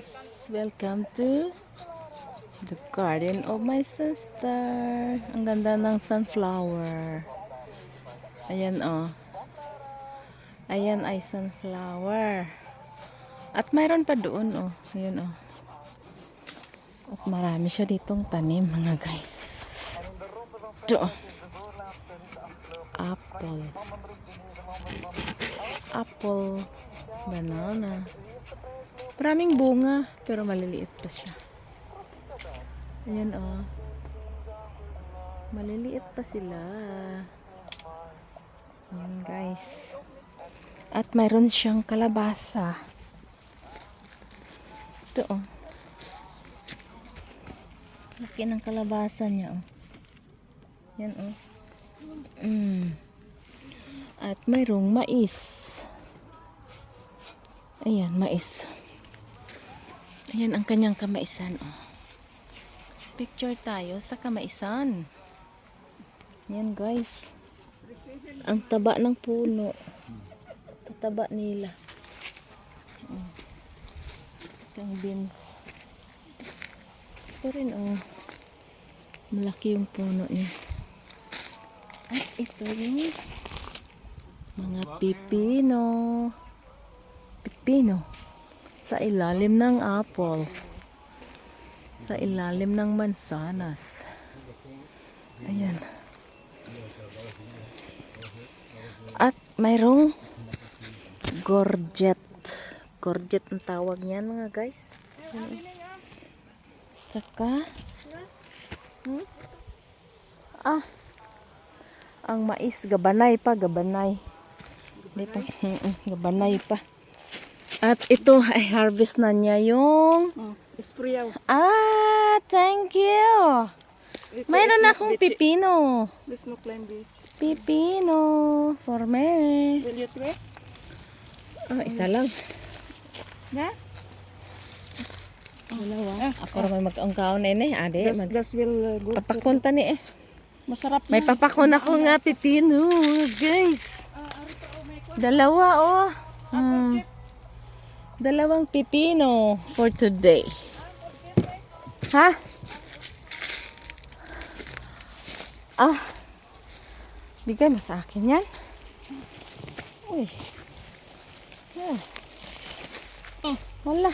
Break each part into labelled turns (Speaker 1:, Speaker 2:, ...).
Speaker 1: guys welcome to the garden of my sister. Ang ganda ng sunflower. Ayan oh. Ayan ay sunflower. At mayroon pa doon oh. Ayan oh. At marami siya ditong tanim mga guys. Ito oh. apple. Apple banana Maraming bunga, pero maliliit pa siya. Ayan oh. Maliliit pa sila. Ayan guys. At mayroon siyang kalabasa. Ito oh. Laki ng kalabasa niya oh. Yan oh. Mm. At mayroong mais. Ayan, mais. Ayan ang kanyang kamaisan. Oh. Picture tayo sa kamaisan. Yan guys. Ang taba ng puno. Tataba nila. Isang beans. Ito rin oh. Malaki yung puno niya. At ito yung mga pipino. Pipino sa ilalim ng apple. Sa ilalim ng mansanas. Ayan. At mayroong gorget. Gorget ang tawag niyan mga guys. Ayan. tsaka hmm? ah ang mais gabanay pa gabanay. Gabanay pa at ito ay harvest na niya yung
Speaker 2: Oh, isprayaw.
Speaker 1: Ah, thank you. Mayroon akong pipino.
Speaker 2: This no climb beach.
Speaker 1: Pipino for me.
Speaker 2: Will you try?
Speaker 1: Oh, isa lang.
Speaker 2: Na?
Speaker 1: Dalawa. Ako rin may mag-ungkaon na ini. Ade,
Speaker 2: Das,
Speaker 1: mag
Speaker 2: das will uh, go.
Speaker 1: papakunta ni eh.
Speaker 2: Masarap
Speaker 1: May papakon ako nga pipino, guys. Dalawa oh. Hmm. Dalawang pipino for today. Ha? Ah. Bigay mo sa akin yan. Uy. Ah.
Speaker 2: Oh.
Speaker 1: Wala.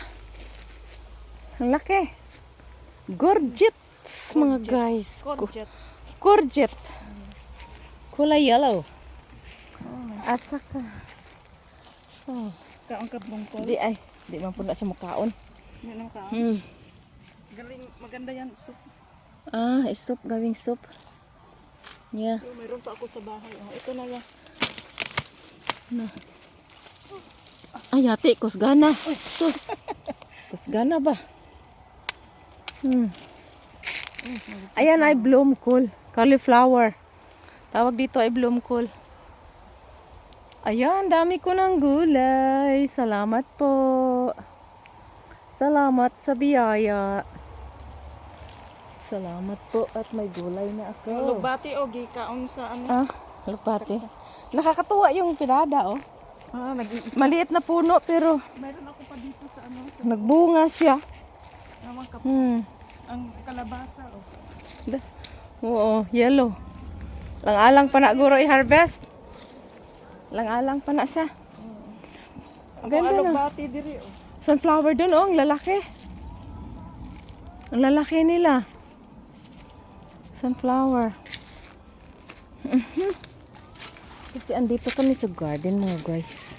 Speaker 1: Ang laki. Gorgets, mga guys. Go-
Speaker 2: Courgette.
Speaker 1: Courgette. Kulay yellow. At saka, oh,
Speaker 2: Kaong kabong ko.
Speaker 1: di ay, di man po na siya mukaon.
Speaker 2: Yan ang kaong.
Speaker 1: Hmm.
Speaker 2: Galing, maganda yan. Soup.
Speaker 1: Ah, soup, gawing soup. Yeah.
Speaker 2: Oh, mayroon pa ako sa bahay. Oh, ito na lang.
Speaker 1: Ay, ate, kusgana. Sus. Kusgana ba? Hmm. Ayan ay bloom cool. Cauliflower. Tawag dito ay bloom cool. Ayan, dami ko ng gulay. Salamat po. Salamat sa biyaya. Salamat po at may gulay na ako.
Speaker 2: Lugbati o gikaon sa ano.
Speaker 1: Ah, lupate. Nakakatuwa yung pinada, oh.
Speaker 2: Ah, nag-iisa.
Speaker 1: Maliit na puno pero
Speaker 2: Mayroon ako pa dito sa ano. Sa
Speaker 1: nagbunga siya.
Speaker 2: naman kap
Speaker 1: Hmm.
Speaker 2: ang kalabasa. Oh.
Speaker 1: Da- Oo, yellow. Lang-alang pa na guro i-harvest. Lang-alang pa na siya.
Speaker 2: Ako
Speaker 1: Ganda na.
Speaker 2: alugbati diri. Oh.
Speaker 1: Sunflower dun, oh, ang lalaki. Ang lalaki nila. Sunflower. Mhm. Kasi andito kami sa garden mga guys.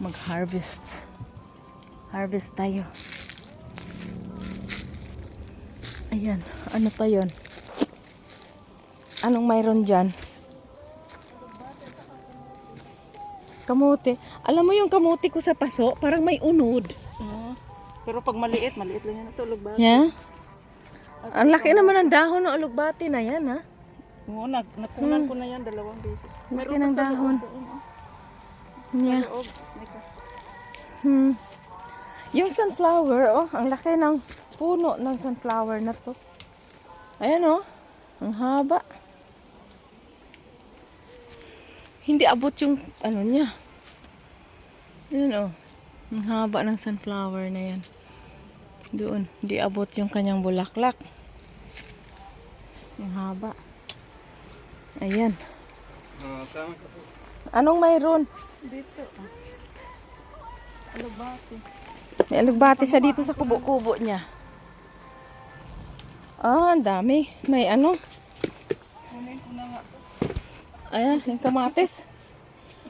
Speaker 1: Mag-harvest. Harvest tayo. Ayan, ano pa yon? Anong mayroon dyan? Kamote. Alam mo yung kamote ko sa paso, parang may unod.
Speaker 2: Ah. Pero pag maliit, maliit lang yan. Ito lugbati.
Speaker 1: Yeah? Ang laki naman ng dahon ng alugbati na yan, ha?
Speaker 2: Oo, nag nakunan ko na yan dalawang beses.
Speaker 1: Laki
Speaker 2: Meron pa
Speaker 1: ng
Speaker 2: sa
Speaker 1: dahon.
Speaker 2: doon, oh.
Speaker 1: Yeah.
Speaker 2: Loob.
Speaker 1: Hmm. Yung sunflower, oh, ang laki ng puno ng sunflower na to. Ayan, oh. Ang haba. Hindi abot yung, ano niya. Ayan, oh. Ang haba ng sunflower na yan. Doon. Di abot yung kanyang bulaklak. Ang haba. Ayan. Anong mayroon?
Speaker 2: Dito. ah. Alabati.
Speaker 1: May alugbati siya dito sa kubo-kubo niya. Ah, ang dami. May ano?
Speaker 2: Kunin ko na nga.
Speaker 1: Ayan, yung kamatis.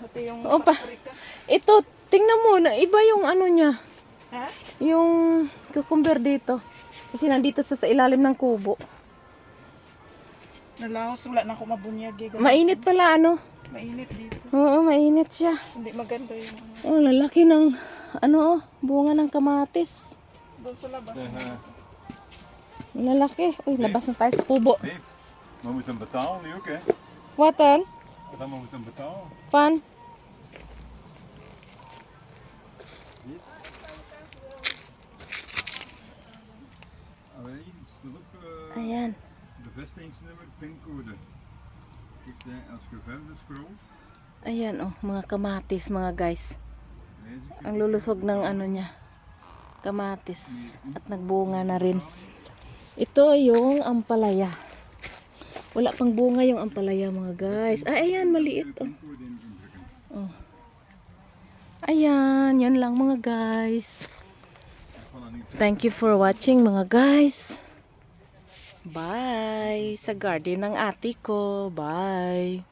Speaker 2: Pati yung
Speaker 1: Opa.
Speaker 2: paprika.
Speaker 1: Ito, tingnan mo na iba yung ano niya.
Speaker 2: Ha?
Speaker 1: Yung cucumber dito. Kasi nandito sa, sa ilalim ng kubo.
Speaker 2: Nalahos. Wala na ako mabunyag. eh.
Speaker 1: Mainit pala ano.
Speaker 2: Mainit dito.
Speaker 1: Oo, mainit siya.
Speaker 2: Hindi maganda yung ano.
Speaker 1: Oh, lalaki ng ano oh, bunga ng kamatis.
Speaker 2: Doon sa labas.
Speaker 1: Lalaki. Uy, labas na tayo sa kubo.
Speaker 3: Nee, we moeten betalen nu ook, hè?
Speaker 1: Watan?
Speaker 3: Dan moeten we hem betalen. Eh,
Speaker 1: Ayan.
Speaker 3: bevestigingsnummer, pincode. Kijk, als je verder scrolt,
Speaker 1: Ayan oh, mga kamatis mga guys.
Speaker 3: ik
Speaker 1: Ang lulusog ng ano niya. Kamatis. At nagbunga na rin. Ito yung ampalaya. Wala pang bunga yung ampalaya mga guys. Ay, ayan, maliit oh. oh. Ayan, yan lang mga guys. Thank you for watching mga guys. Bye! Sa garden ng ate ko. Bye!